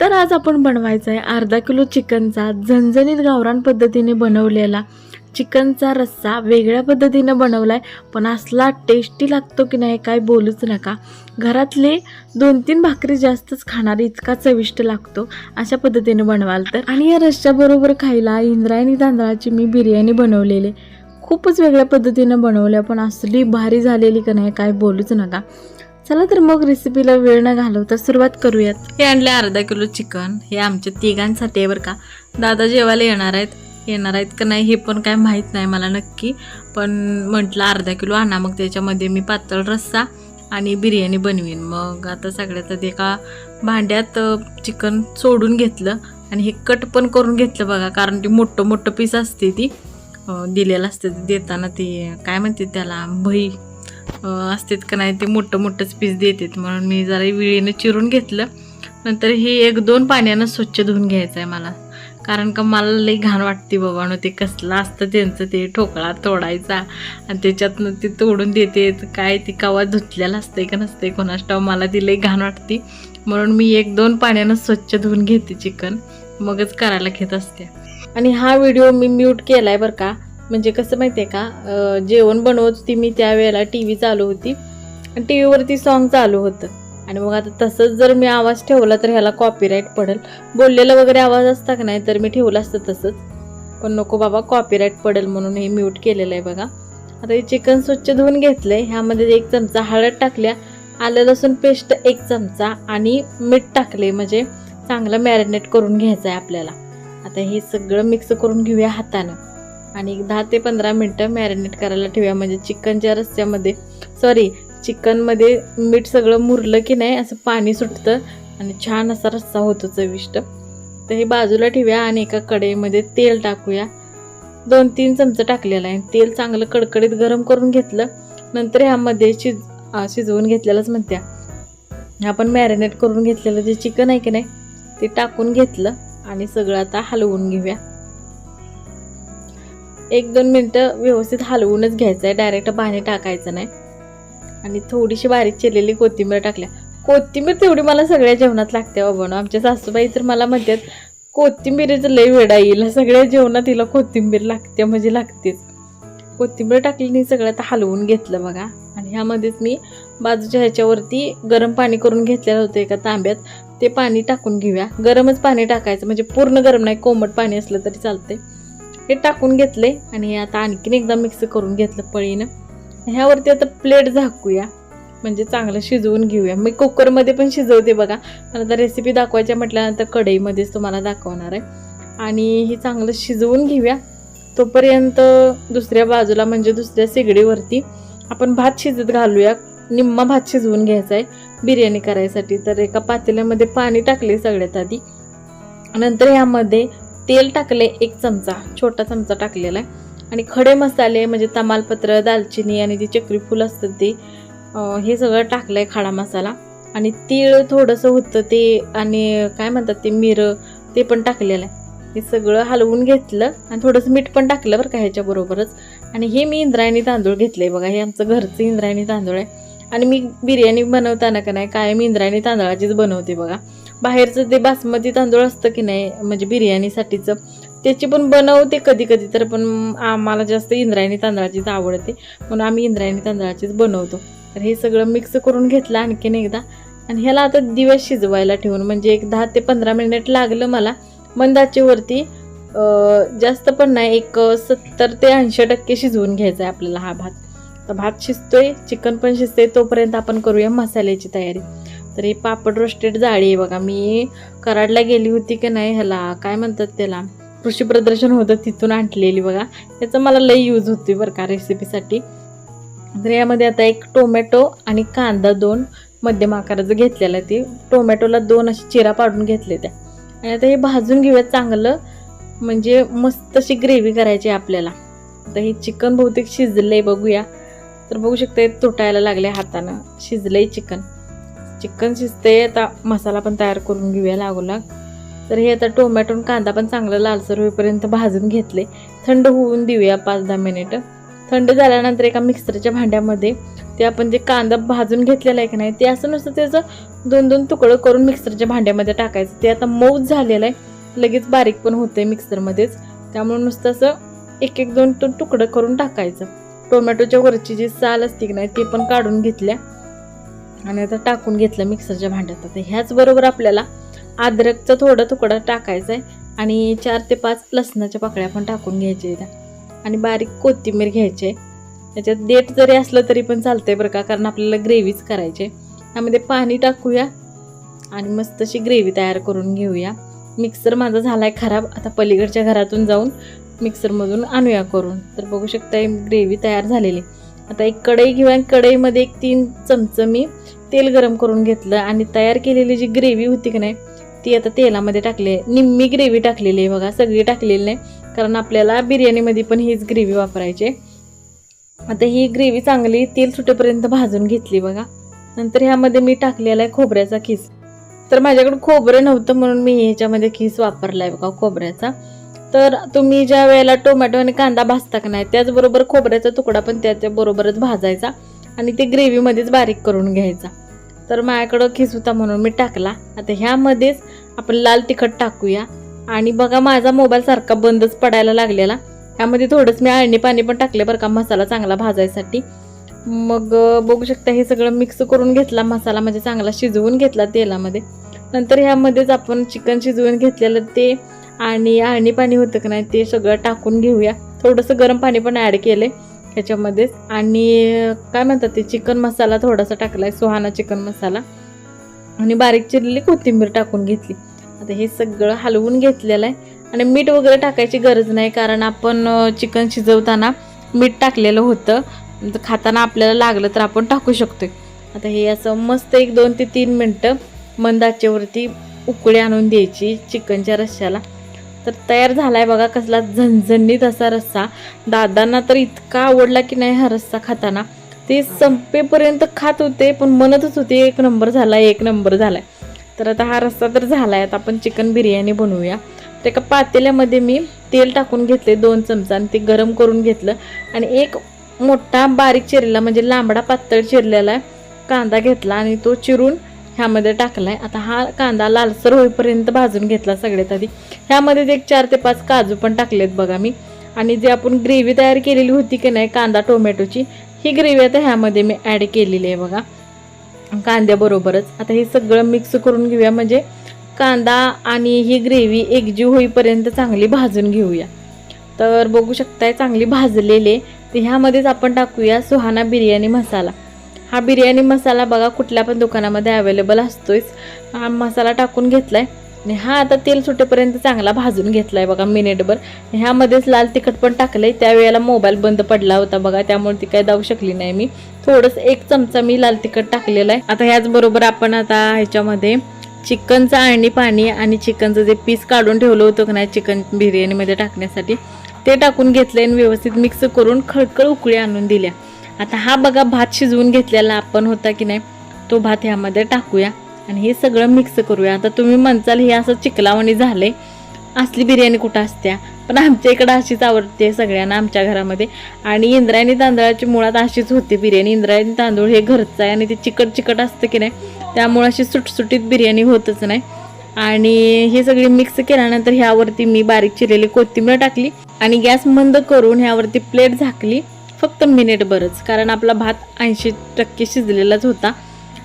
तर आज आपण बनवायचा आहे अर्धा किलो चिकनचा झणझणीत गावरान पद्धतीने बनवलेला चिकनचा रस्सा. वेगळ्या पद्धतीनं बनवला आहे पण असला टेस्टी लागतो की नाही काय बोलूच नका. घरातले दोन तीन भाकरी जास्तच खाणारी इतका चविष्ट लागतो. अशा पद्धतीने बनवाल तर. आणि या रस्स्याबरोबर खायला इंद्रायणी तांदळाची मी बिर्याणी बनवलेली. खूपच वेगळ्या पद्धतीनं बनवल्या पण असली भारी झालेली का नाही काय बोलूच नका. चला तर मग रेसिपीला वेळ न घालवता सुरुवात करूयात. हे आणले अर्धा किलो चिकन. हे आमच्या तिघांसाठी आहे बरं का. दादा जेवायला येणार आहेत. येणार आहेत का नाही हे पण काय माहीत नाही मला नक्की. पण म्हटलं अर्धा किलो आणा मग त्याच्यामध्ये मी पातळ रस्सा आणि बिर्याणी बनवीन. मग आता सगळ्यात आधी एका भांड्यात चिकन सोडून घेतलं आणि हे कट पण करून घेतलं बघा कारण ती मोठं मोठं पीस असते ती. दिलेलं असतं ते देताना ते काय म्हणते त्याला भई? अ, असतात का नाही ते मोठं मोठंच पीस देतात. म्हणून मी जरा विळीनं चिरून घेतलं. नंतर हे एक दोन पाण्यानं स्वच्छ धुवून घ्यायचं आहे मला. कारण का मला लई घाण वाटते बाबानो ते कसलं असतं त्यांचं ते ठोकळा तोडायचा. आणि त्याच्यातनं ते तोडून देते काय ती कवा धुतलेलं असतंय का नसतंय कोणास मला ती लई घाण वाटते. म्हणून मी एक दोन पाण्यानं स्वच्छ धुवून घेते चिकन. मगच करायला घेत असते. आणि हा व्हिडिओ मी म्यूट केला आहे बरं का म्हणजे कसं माहिती आहे का जेवण बनवत होती मी त्यावेळेला टी व्ही चालू होती. आणि टी व्हीवरती सॉन्ग चालू होतं. आणि मग आता तसंच जर मी आवाज ठेवला तर ह्याला कॉपीराईट पडेल. बोललेला वगैरे आवाज असता का नाही तर मी ठेवलं असतं तसंच. पण नको बाबा कॉपीराईट पडेल म्हणून हे म्यूट केलेलं आहे बघा. आता हे चिकन स्वच्छ धुवून आहे ह्यामध्ये एक चमचा हळद टाकल्या. आलं लसूण पेस्ट एक चमचा आणि मीठ टाकले म्हणजे चांगलं मॅरिनेट करून घ्यायचं आहे आपल्याला. आता हे सगळं मिक्स करून घेऊया हातानं. आणि दहा ते पंधरा मिनटं मॅरिनेट करायला ठेवूया. म्हणजे चिकनच्या रस्स्यामध्ये सॉरी चिकनमध्ये मीठ सगळं मुरलं की नाही असं पाणी सुटतं आणि छान असा रस्सा होतो चविष्ट. तर हे बाजूला ठेवूया आणि एका कढईमध्ये तेल टाकूया. दोन तीन चमचं टाकलेलं आहे. तेल चांगलं कडकडीत गरम करून घेतलं. नंतर ह्यामध्ये शिज शिजवून घेतलेलंच म्हणत्या. आपण मॅरिनेट करून घेतलेलं जे चिकन आहे की नाही ते टाकून घेतलं आणि सगळं आता हलवून घेऊया. एक दोन मिनटं व्यवस्थित हलवूनच घ्यायचं आहे डायरेक्ट पाणी टाकायचं नाही. आणि थोडीशी बारीक चिरलेली कोथिंबीर टाकल्या. कोथिंबीर तेवढी मला सगळ्या जेवणात लागते बाबा. आमच्या सासूबाई तर मला म्हणतात कोथिंबीरीचं लय वेडा येईल. सगळ्या जेवणात तिला कोथिंबीर लागते म्हणजे लागतेच. कोथिंबीर टाकली सगळं आता हलवून घेतलं बघा. आणि ह्यामध्येच मी बाजूच्या ह्याच्यावरती गरम पाणी करून घेतलेलं होतं एका तांब्यात. ते पाणी टाकून घेऊया. गरमच पाणी टाकायचं म्हणजे पूर्ण गरम नाही कोमट पाणी असलं तरी चालतंय. हे टाकून घेतले आणि आता आणखीन एकदा मिक्स करून घेतलं पळीनं. ह्यावरती आता प्लेट झाकूया. म्हणजे चांगलं शिजवून घेऊया. मी कुकरमध्ये पण शिजवते बघा. पण आता रेसिपी दाखवायच्या म्हटल्यानंतर कढईमध्येच तुम्हाला दाखवणार आहे. आणि हे चांगलं शिजवून घेऊया. तोपर्यंत दुसऱ्या बाजूला म्हणजे दुसऱ्या शेगडीवरती आपण भात शिजत घालूया. निम्मा भात शिजवून घ्यायचा आहे. बिर्याणी करायसाठी. तर एका पातेल्यामध्ये पाणी टाकले सगळ्यात आधी. नंतर ह्यामध्ये तेल टाकले एक चमचा छोटा चमचा टाकलेला आहे. आणि खडे मसाले म्हणजे तमालपत्र दालचिनी आणि जी चक्रीफूल असतं ते हे सगळं टाकलं आहे खडा मसाला. आणि तीळ थोडंसं होतं ते आणि काय म्हणतात ते मिरं ते पण टाकलेलं आहे. हे सगळं हलवून घेतलं आणि थोडंसं मीठ पण टाकलं बरं का ह्याच्याबरोबरच. आणि हे मी इंद्रायणी तांदूळ घेतले बघा हे आमचं घरचं इंद्रायणी तांदूळ आहे. आणि मी बिर्याणी बनवताना का नाही काय मी इंद्रायणी तांदळाचीच बनवते बघा. बाहेरचं ते बासमती तांदूळ असतं की नाही म्हणजे बिर्याणीसाठीचं त्याची पण बनवते कधी कधी तर पण आम्हाला जास्त इंद्रायणी तांदळाचीच आवडते. म्हणून आम्ही इंद्रायणी तांदळाचीच बनवतो. तर हे सगळं मिक्स करून घेतलं आणखीन एकदा. आणि ह्याला आता दिवस शिजवायला ठेवून म्हणजे एक दहा ते पंधरा मिनिट लागलं मला. मंदाचेवरती जास्त पण नाही एक सत्तर ते ऐंशी टक्के शिजवून घ्यायचा आहे आपल्याला हा भात. तर भात शिजतोय चिकन पण शिजतोय तोपर्यंत आपण करूया मसाल्याची तयारी. तर ही पापड रोस्टेड जाळी आहे बघा. मी कराडला गेली होती की नाही ह्याला? काय म्हणतात त्याला? कृषी प्रदर्शन होतं तिथून आणलेली बघा. याचा मला लई यूज होती बरं का रेसिपीसाठी तर यामध्ये आता एक टोमॅटो आणि कांदा दोन मध्यम आकाराचं घेतलेलं आहे ते. टोमॅटोला दोन अशी चिरा पाडून घेतले त्या. आणि आता हे भाजून घेऊयात चांगलं. म्हणजे मस्त अशी ग्रेव्ही करायची आहे आपल्याला. आता हे चिकन बहुतेक शिजलंय बघूया. तर बघू शकता तुटायला लागले हातानं. शिजलंय चिकन. चिकन शिजते आता मसाला पण तयार करून घेऊया लागोलाग तर हे आता टोमॅटो आणि कांदा पण चांगला लालसर होईपर्यंत भाजून घेतले. थंड होऊन देऊया पाच दहा मिनिटं. थंड झाल्यानंतर एका मिक्सरच्या भांड्यामध्ये ते आपण जे कांदा भाजून घेतलेला आहे की नाही ते असं नुसतं त्याचं दोन दोन तुकडं करून मिक्सरच्या भांड्यामध्ये टाकायचं. ते आता मऊ झालेलं आहे. लगेच बारीक पण होतंय मिक्सरमध्येच. त्यामुळे नुसतं असं एक एक दोन दोन तुकडं करून टाकायचं. टोमॅटोच्या वरची जी साल असते की नाही ते पण काढून घेतल्या. आणि आता टाकून घेतलं मिक्सरच्या भांड्यात. आता ह्याचबरोबर आपल्याला अद्रकचा थोडा तुकडा टाकायचा आहे आणि चार ते पाच लसणाच्या पाकळ्या पण टाकून घ्यायच्या त्या आणि बारीक कोथिंबीर घ्यायची आहे. त्याच्यात देठ जरी असलं तरी पण चालतंय बरं का कारण आपल्याला ग्रेव्हीच करायची आहे. त्यामध्ये पाणी टाकूया आणि मस्त अशी ग्रेव्ही तयार करून घेऊया. मिक्सर माझा झाला आहे खराब. आता पलीकडच्या घरातून जाऊन मिक्सरमधून आणूया करून. तर बघू शकता ग्रेव्ही तयार झालेली. आता एक कढई किंवा कढईमध्ये एक तीन चमचं मी तेल गरम करून घेतलं आणि तयार केलेली जी ग्रेव्ही होती की नाही ती आता तेलामध्ये टाकली आहे. निम्मी ग्रेव्ही टाकलेली आहे बघा सगळी टाकलेली नाही कारण आपल्याला बिर्याणीमध्ये पण हीच ग्रेव्ही वापरायची आता ही ग्रेव्ही चांगली तेल सुटेपर्यंत भाजून घेतली बघा. नंतर ह्यामध्ये मी टाकलेला आहे खोबऱ्याचा खीस. तर माझ्याकडे खोबरं नव्हतं म्हणून मी ह्याच्यामध्ये खीस वापरला आहे बघा खोबऱ्याचा. तर तुम्ही ज्या वेळेला टोमॅटो आणि कांदा भाजता का नाही त्याचबरोबर खोबऱ्याचा तुकडा पण त्याच्याबरोबरच भाजायचा आणि ते ग्रेव्हीमध्येच बारीक करून घ्यायचा. तर माझ्याकडं खिसुता म्हणून मी टाकला. आता ह्यामध्येच आपण लाल तिखट टाकूया. आणि बघा माझा मोबाईल सारखा बंदच पडायला लागलेला. ह्यामध्ये थोडंच मी अळणी पाणी पण टाकले बरं का मसाला चांगला भाजायसाठी. मग बघू शकता हे सगळं मिक्स करून घेतला मसाला म्हणजे चांगला शिजवून घेतला तेलामध्ये. नंतर ह्यामध्येच आपण चिकन शिजवून घेतलेलं ते आणि आणि पाणी होतं का नाही ते सगळं टाकून घेऊया. थोडंसं गरम पाणी पण ॲड केलं आहे ह्याच्यामध्येच. आणि काय म्हणतात ते चिकन मसाला थोडासा टाकला आहे सुहाना चिकन मसाला. आणि बारीक चिरलेली कोथिंबीर टाकून घेतली. आता हे सगळं हलवून घेतलेलं आहे. आणि मीठ वगैरे टाकायची गरज नाही कारण आपण चिकन शिजवताना मीठ टाकलेलं होतं. खाताना आपल्याला लागलं तर आपण टाकू शकतो आता हे असं मस्त एक दोन ते तीन मिनटं मंदाचेवरती उकळी आणून द्यायची चिकनच्या रश्श्याला. तर तयार झालाय बघा कसला झणझणीत असा रस्सा. दादांना तर इतका आवडला की नाही हा रस्सा खाताना. ते संपेपर्यंत खात होते पण म्हणतच होते एक नंबर झालाय एक नंबर झालाय. तर आता हा रस्सा तर झालाय आता आपण चिकन बिर्याणी बनवूया. तर एका पातेल्यामध्ये मी तेल टाकून घेतले दोन चमचा आणि ते गरम करून घेतलं. आणि एक मोठा बारीक चिरलेला म्हणजे लांबडा पातळ चिरलेला कांदा घेतला आणि तो चिरून ह्यामध्ये टाकला आहे आता हा कांदा लालसर होईपर्यंत भाजून घेतला सगळ्यात आधी. ह्यामध्ये एक चार ते पाच काजू पण टाकलेत बघा मी. आणि जे आपण ग्रेव्ही तयार केलेली होती की नाही कांदा टोमॅटोची ही ग्रेव्ही आता ह्यामध्ये मी ॲड केलेली आहे बघा. कांद्याबरोबरच. आता हे सगळं मिक्स करून घेऊया. म्हणजे कांदा आणि ही ग्रेव्ही एकजीव होईपर्यंत चांगली भाजून घेऊया. तर बघू शकताय चांगली भाजलेले तर ह्यामध्येच आपण टाकूया सुहाना बिर्याणी मसाला. हा बिर्याणी मसाला बघा कुठल्या पण दुकानामध्ये अवेलेबल असतोच हा मसाला टाकून घेतलाय. आणि हा आता तेल सुटेपर्यंत चांगला भाजून घेतलाय बघा मिनिटभर. ह्यामध्येच लाल तिखट पण टाकलंय. त्यावेळेला मोबाईल बंद पडला होता बघा त्यामुळे ती काय जाऊ शकली नाही मी. थोडंसं एक चमचा मी लाल तिखट टाकलेला आहे. आता ह्याचबरोबर आपण आता ह्याच्यामध्ये चिकनचं आणि पाणी आणि चिकनचं जे पीस काढून ठेवलं होतं की नाही चिकन बिर्याणीमध्ये टाकण्यासाठी ते टाकून घेतले आणि व्यवस्थित मिक्स करून खळखळ उकळी आणून दिल्या. आता हा बघा भात शिजवून घेतलेला आपण होता की नाही तो भात ह्यामध्ये टाकूया. आणि हे सगळं मिक्स करूया. आता तुम्ही म्हणचाल हे असं चिकलावणी झाले असली बिर्याणी कुठं असत्या? पण आमच्या इकडं अशीच आवडते सगळ्यांना आमच्या घरामध्ये. आणि इंद्रायणी तांदळाची मुळात अशीच होती बिर्याणी. इंद्रायणी तांदूळ हे घरचं आहे आणि ते चिकट चिकट असतं की नाही त्यामुळे अशी सुटसुटीत बिर्याणी होतच नाही. आणि हे सगळे मिक्स केल्यानंतर ह्यावरती मी बारीक चिरलेली कोथिंबीर टाकली आणि गॅस मंद करून ह्यावरती प्लेट झाकली. फक्त मिनिटभरच कारण आपला भात ऐंशी टक्के शिजलेलाच होता.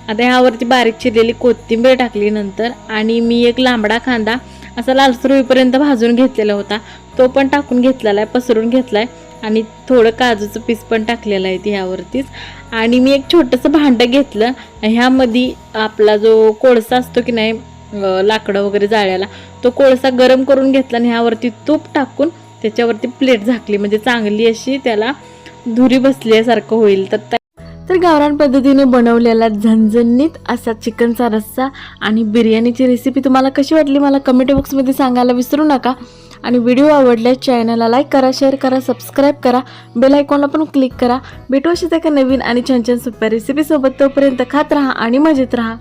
आता ह्यावरती बारीक चिरलेली कोथिंबीर टाकली नंतर आणि मी एक लांबडा कांदा असा लालसर होईपर्यंत भाजून घेतलेला होता. तो पण टाकून घेतलेला आहे पसरून घेतला आहे आणि थोडं काजूचं पीस पण टाकलेलं आहे ह्यावरतीच. आणि मी एक छोटंसं भांडं घेतलं. ह्यामध्ये आपला जो कोळसा असतो की नाही लाकडं वगैरे जाळ्याला तो कोळसा गरम करून घेतला आणि ह्यावरती तूप टाकून त्याच्यावरती प्लेट झाकली. म्हणजे चांगली अशी त्याला धुरी बसल्यासारखं होईल. तर तर गावरान पद्धतीने बनवलेला झणझणीत असा चिकनचा रस्सा आणि बिर्याणीची रेसिपी तुम्हाला कशी वाटली मला कमेंट बॉक्समध्ये सांगायला विसरू नका. आणि व्हिडिओ आवडल्यास चॅनलला लाईक करा शेअर करा सबस्क्राईब करा बेल आयकॉनला पण क्लिक करा. भेटू अशीच एका नवीन आणि छान छान सोप्या रेसिपीसोबत तोपर्यंत खात राहा आणि मजेत राहा.